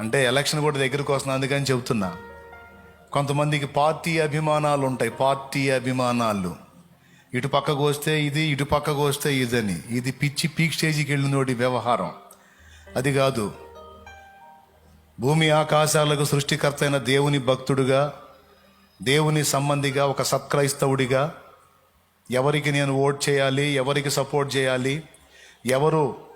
అంటే ఎలక్షన్ కూడా దగ్గరకు వస్తుంది అందుకని చెబుతున్నా. కొంతమందికి పార్టీ అభిమానాలు ఉంటాయి పార్టీ అభిమానాలు. ఇటు పక్కకు వస్తే ఇది ఇటు పక్కకు వస్తే ఇదని. ఇది పిచ్చి పీక్ స్టేజ్కి వెళ్ళినోటి వ్యవహారం. అది కాదు. భూమి ఆకాశాలకు సృష్టికర్త అయిన దేవుని భక్తుడుగా దేవుని సంబంధిగా ఒక సత్క్రైస్తవుడిగా ఎవరికి నేను ఓట్ చేయాలి ఎవరికి సపోర్ట్ చేయాలి ఎవరు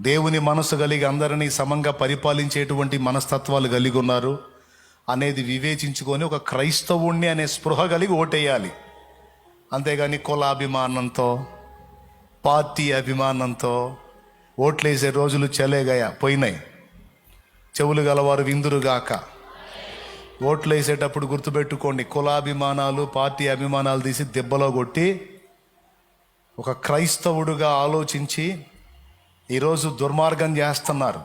దేవుని మనసు కలిగి అందరినీ సమంగా పరిపాలించేటువంటి మనస్తత్వాలు కలిగి ఉన్నారు. అనేది వివేచించుకొని ఒక క్రైస్తవుణ్ణి అనే స్పృహ కలిగి ఓటేయాలి. అంతేగాని కులాభిమానంతో పార్టీ అభిమానంతో ఓట్లేసే రోజులు చెలేగయ పోయినాయి. చెవులు గలవారు విందురుగాక ఓట్లు వేసేటప్పుడు గుర్తుపెట్టుకోండి కులాభిమానాలు పార్టీ అభిమానాలు తీసి దెబ్బలో కొట్టి ఒక క్రైస్తవుడుగా ఆలోచించి ఈరోజు దుర్మార్గం చేస్తున్నారు.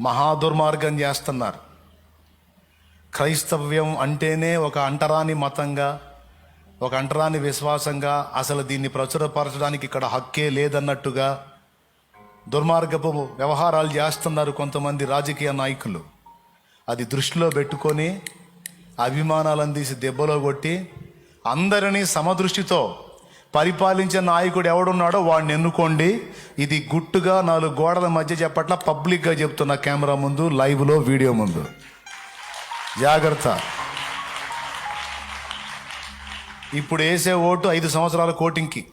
మహా దుర్మార్గం చేస్తున్నారు. క్రైస్తవ్యం అంటేనే ఒక అంటరాని మతంగా ఒక అంటరాని విశ్వాసంగా అసలు దీన్ని ప్రచురపరచడానికి ఇక్కడ హక్కే లేదన్నట్టుగా దుర్మార్గపు వ్యవహారాలు చేస్తున్నారు కొంతమంది రాజకీయ నాయకులు. అది దృష్టిలో పెట్టుకొని అభిమానాలను తీసి దెబ్బలో కొట్టి అందరినీ సమదృష్టితో పరిపాలించే నాయకుడు ఎవడున్నాడో వాడిని ఎన్నుకోండి. ఇది గుట్టుగా నాలుగు గోడల మధ్య చెప్పట్ల పబ్లిక్గా చెప్తున్న కెమెరా ముందు లైవ్లో వీడియో ముందు. జాగ్రత్త. ఇప్పుడు వేసే ఓటు ఐదు సంవత్సరాల కోటింగ్కి.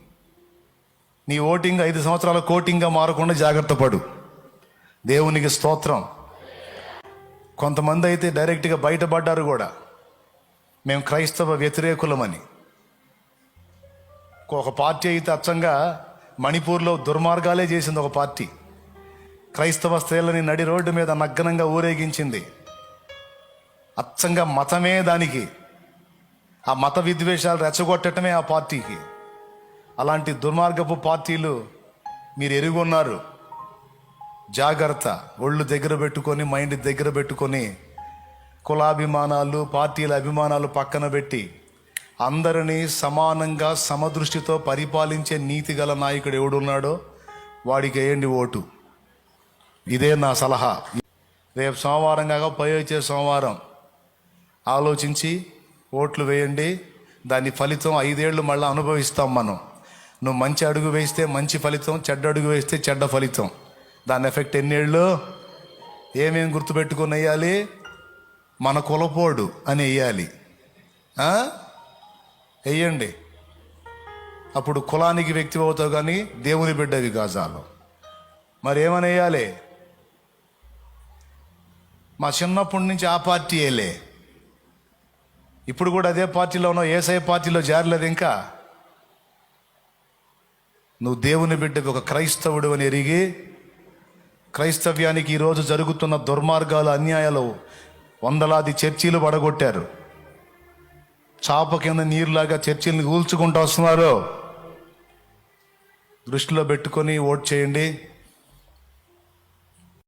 నీ ఓటింగ్ ఐదు సంవత్సరాల కోటింగ్గా మారకుండా జాగ్రత్త పడు. దేవునికి స్తోత్రం. కొంతమంది అయితే డైరెక్ట్గా బయటపడ్డారు కూడా. మేము క్రైస్తవ వ్యతిరేకులమని. ఒక పార్టీ అయితే అచ్చంగా మణిపూర్లో దుర్మార్గాలే చేసింది ఒక పార్టీ. క్రైస్తవ స్త్రీలని నడి రోడ్డు మీద నగ్నంగా ఊరేగించింది. అచ్చంగా మతమే దానికి. ఆ మత విద్వేషాలు రెచ్చగొట్టడమే ఆ పార్టీకి. అలాంటి దుర్మార్గపు పార్టీలు మీరు ఎరుగున్నారు. జాగ్రత్త ఒళ్ళు దగ్గర పెట్టుకొని మైండ్ దగ్గర పెట్టుకొని కులాభిమానాలు పార్టీల అభిమానాలు పక్కన పెట్టి అందరినీ సమానంగా సమదృష్టితో పరిపాలించే నీతి గల నాయకుడు ఎవడున్నాడో వాడికి వేయండి ఓటు. ఇదే నా సలహా. రేపు సోమవారం కాక పై వచ్చే సోమవారం ఆలోచించి ఓట్లు వేయండి. దాని ఫలితం ఐదేళ్ళు మళ్ళీ అనుభవిస్తాం మనం. నువ్వు మంచి అడుగు వేస్తే మంచి ఫలితం చెడ్డ అడుగు వేస్తే చెడ్డ ఫలితం. దాని ఎఫెక్ట్ ఎన్నేళ్ళు? ఏమేమి గుర్తుపెట్టుకొని వేయాలి? మన కులపోడు అని వేయాలి. వేయండి. వెయ్యండి అప్పుడు కులానికి వ్యక్తి అవుతావు కానీ దేవుని బిడ్డవి గాజాలు. మరి ఏమనేయాలి? మా చిన్నప్పటి నుంచి ఆ పార్టీ వేయలే ఇప్పుడు కూడా అదే పార్టీలో ఉన్నావు ఏసఐ పార్టీలో జారలేదు ఇంకా. నువ్వు దేవుని బిడ్డకి ఒక క్రైస్తవుడు అని ఎరిగి క్రైస్తవ్యానికి ఈరోజు జరుగుతున్న దుర్మార్గాలు అన్యాయాలు వందలాది చర్చీలు పడగొట్టారు. చాప కింద నీరులాగా చర్చిల్ని కూల్చుకుంటూ వస్తున్నారు. దృష్టిలో పెట్టుకొని ఓట్ చేయండి.